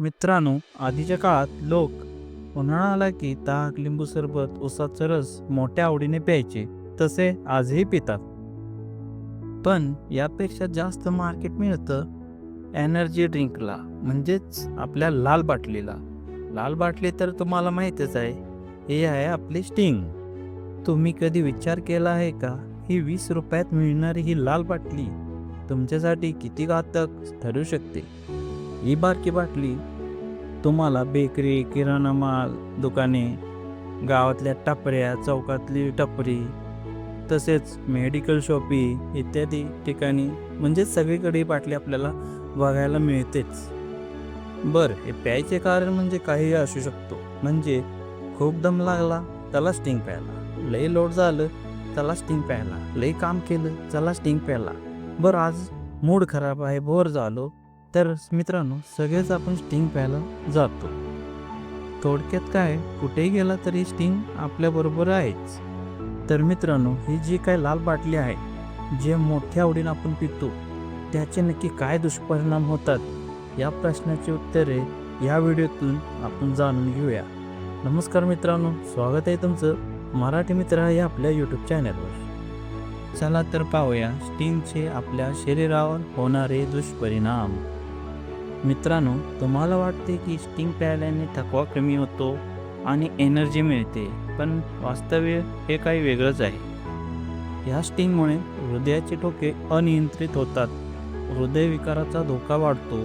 मित्रांनो आधीच्या काळात लोक उन्हाळा आला की ताक लिंबू सरबत उसाचा रस मोठ्या आवडीने प्यायचे तसे आजही पितात. पण यापेक्षा जास्त मार्केट मिळतं एनर्जी ड्रिंकला म्हणजेच आपल्या लाल बाटलीला. लाल बाटली तर तुम्हाला माहीतच आहे हे आहे आपली स्टिंग. तुम्ही कधी विचार केला आहे का? ही वीस रुपयात मिळणारी ही लाल बाटली तुमच्यासाठी किती घातक ठरू शकते? ही बारकी बाटली. तुम्हाला बेकरी किराणा माल दुकाने गावातल्या टपऱ्या चौकातली टपरी तसेच मेडिकल शॉपी इत्यादी ठिकाणी म्हणजे सगळीकडे बाटली आपल्याला बघायला मिळतेच. बरं हे प्यायचे कारण म्हणजे काहीही असू शकतो. म्हणजे खूप दम लागला त्याला स्टिंग प्यायला. लई लोड झालं त्याला स्टिंग प्यायला. लई काम केलं त्याला स्टिंग प्यायला. बरं आज मूड खराब आहे बोर झालो. तर मित्रांनो सगळेच आपण स्टिंग प्यायला जातो. थोडक्यात काय कुठेही गेला तरी स्टिंग आपल्याबरोबर आहेच. तर मित्रांनो ही जी काय लाल बाटली आहे जे मोठ्या आवडीनं आपण पितो त्याचे नक्की काय दुष्परिणाम होतात? या प्रश्नाची उत्तरे या व्हिडिओतून आपण जाणून घेऊया. नमस्कार मित्रांनो स्वागत आहे तुमचं मराठी मित्र या आपल्या यूट्यूब चॅनलवर चला तर पाहूया स्टिंगचे आपल्या शरीरावर होणारे दुष्परिणाम. मित्रांनो तुम्हाला वाटते की स्टिंग प्यायल्याने थकवा कमी होतो आणि एनर्जी मिळते पण वास्तव्य हे काही वेगळंच आहे. ह्या स्टिंगमुळे हृदयाचे ठोके अनियंत्रित होतात हृदयविकाराचा धोका वाढतो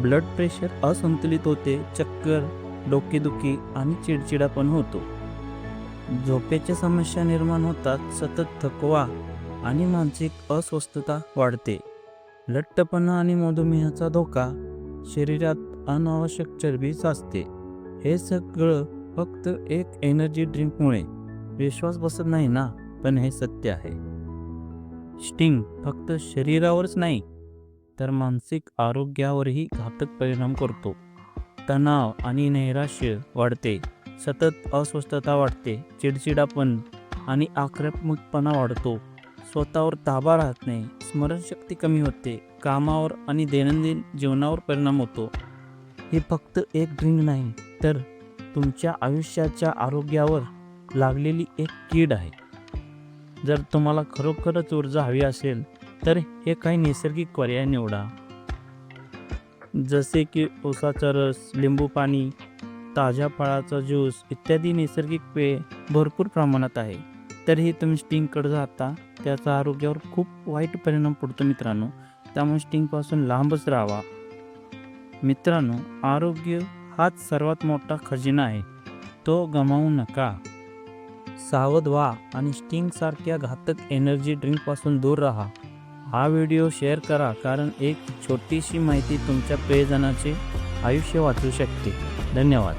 ब्लड प्रेशर असंतुलित होते चक्कर डोकेदुखी आणि चिडचिडा पण होतो. झोपेच्या समस्या निर्माण होतात सतत थकवा आणि मानसिक अस्वस्थता वाढते. लठ्ठपणा आणि मधुमेहाचा धोका शरीरात अनावश्यक चरबी साचते हे सगळं फक्त एक एनर्जी ड्रिंकमुळे विश्वास बसत नाही ना? पण हे सत्य आहे. स्टिंग फक्त शरीरावरच नाही तर मानसिक आरोग्यावरही घातक परिणाम करतो. तणाव आणि नैराश्य वाढते सतत अस्वस्थता वाढते चिडचिडापण आणि आक्रमकपणा वाढतो. स्वतःवर ताबा राहत नाही स्मरणशक्ती कमी होते कामावर आणि दैनंदिन जीवनावर परिणाम होतो. हे फक्त एक ड्रिंक नाही तर तुमच्या आयुष्याच्या आरोग्यावर लागलेली एक कीड आहे. जर तुम्हाला खरोखरच ऊर्जा हवी असेल तर हे काही नैसर्गिक पर्याय निवडा. जसे की उसाचा रस लिंबू पाणी ताज्या फळाचा ज्यूस इत्यादी नैसर्गिक पेय भरपूर प्रमाणात आहे. तरीही तुम्ही स्टिंगकडे जाता त्याचा आरोग्यावर खूप वाईट परिणाम पडतो मित्रांनो. त्यामुळे स्टिंगपासून लांबच राहावा. मित्रांनो आरोग्य हाच सर्वात मोठा खजिना आहे. तो गमावू नका. सावध व्हा आणि स्टिंगसारख्या घातक एनर्जी ड्रिंकपासून दूर राहा. हा व्हिडिओ शेअर करा कारण एक छोटीशी माहिती तुमच्या प्रियजनाचे आयुष्य वाचू शकते. धन्यवाद.